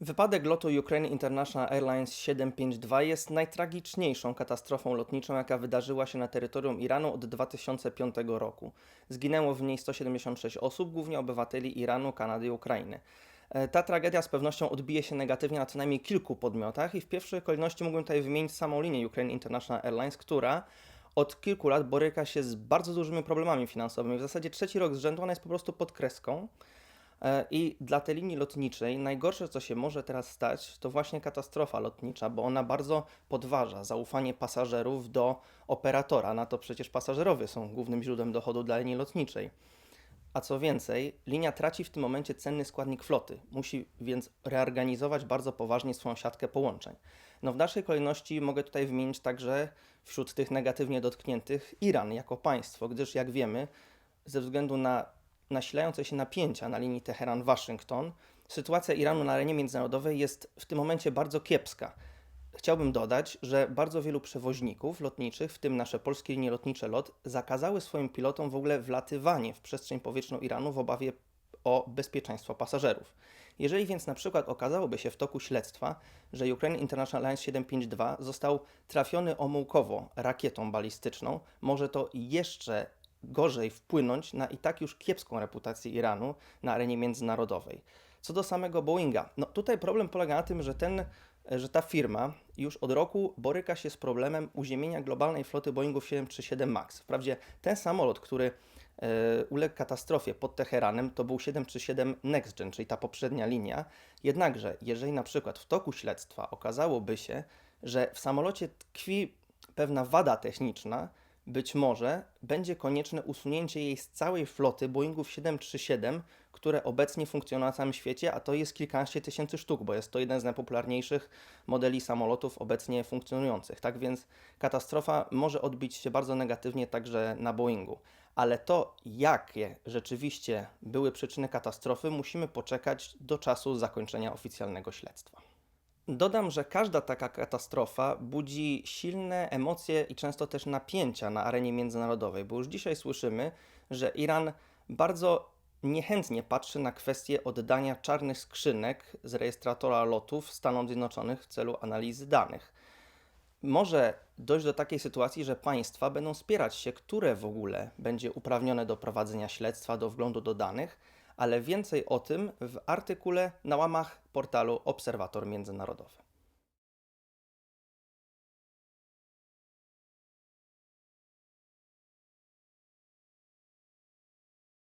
Wypadek lotu Ukraine International Airlines 752 jest najtragiczniejszą katastrofą lotniczą, jaka wydarzyła się na terytorium Iranu od 2005 roku. Zginęło w niej 176 osób, głównie obywateli Iranu, Kanady i Ukrainy. E, Ta tragedia z pewnością odbije się negatywnie na co najmniej kilku podmiotach i w pierwszej kolejności mógłbym tutaj wymienić samą linię Ukraine International Airlines, która od kilku lat boryka się z bardzo dużymi problemami finansowymi. W zasadzie trzeci rok z rzędu ona jest po prostu pod kreską. E, I dla tej linii lotniczej najgorsze, co się może teraz stać, to właśnie katastrofa lotnicza, bo ona bardzo podważa zaufanie pasażerów do operatora. Na to przecież pasażerowie są głównym źródłem dochodu dla linii lotniczej. A co więcej, linia traci w tym momencie cenny składnik floty. Musi więc reorganizować bardzo poważnie swoją siatkę połączeń. No w dalszej kolejności mogę tutaj wymienić także wśród tych negatywnie dotkniętych Iran jako państwo, gdyż jak wiemy, ze względu na nasilające się napięcia na linii Teheran-Waszyngton, sytuacja Iranu na arenie międzynarodowej jest w tym momencie bardzo kiepska. Chciałbym dodać, że bardzo wielu przewoźników lotniczych, w tym nasze polskie linie lotnicze LOT, zakazały swoim pilotom w ogóle wlatywanie w przestrzeń powietrzną Iranu w obawie o bezpieczeństwo pasażerów. Jeżeli więc na przykład okazałoby się w toku śledztwa, że Ukraine International Airlines 752 został trafiony omyłkowo rakietą balistyczną, może to jeszcze gorzej wpłynąć na i tak już kiepską reputację Iranu na arenie międzynarodowej. Co do samego Boeinga, no tutaj problem polega na tym, że ten że ta firma już od roku boryka się z problemem uziemienia globalnej floty Boeingów 737 MAX. Wprawdzie ten samolot, który e, uległ katastrofie pod Teheranem, to był 737 Next Gen, czyli ta poprzednia linia. Jednakże, jeżeli na przykład w toku śledztwa okazałoby się, że w samolocie tkwi pewna wada techniczna, być może będzie konieczne usunięcie jej z całej floty Boeingów 737, które obecnie funkcjonują na całym świecie, a to jest kilkanaście tysięcy sztuk, bo jest to jeden z najpopularniejszych modeli samolotów obecnie funkcjonujących. Tak więc katastrofa może odbić się bardzo negatywnie także na Boeingu. Ale to, jakie rzeczywiście były przyczyny katastrofy, musimy poczekać do czasu zakończenia oficjalnego śledztwa. Dodam, że każda taka katastrofa budzi silne emocje i często też napięcia na arenie międzynarodowej, bo już dzisiaj słyszymy, że Iran bardzo niechętnie patrzy na kwestię oddania czarnych skrzynek z rejestratora lotów Stanom Zjednoczonych w celu analizy danych. Może dojść do takiej sytuacji, że państwa będą spierać się, które w ogóle będzie uprawnione do prowadzenia śledztwa, do wglądu do danych, ale więcej o tym w artykule na łamach portalu Obserwator Międzynarodowy.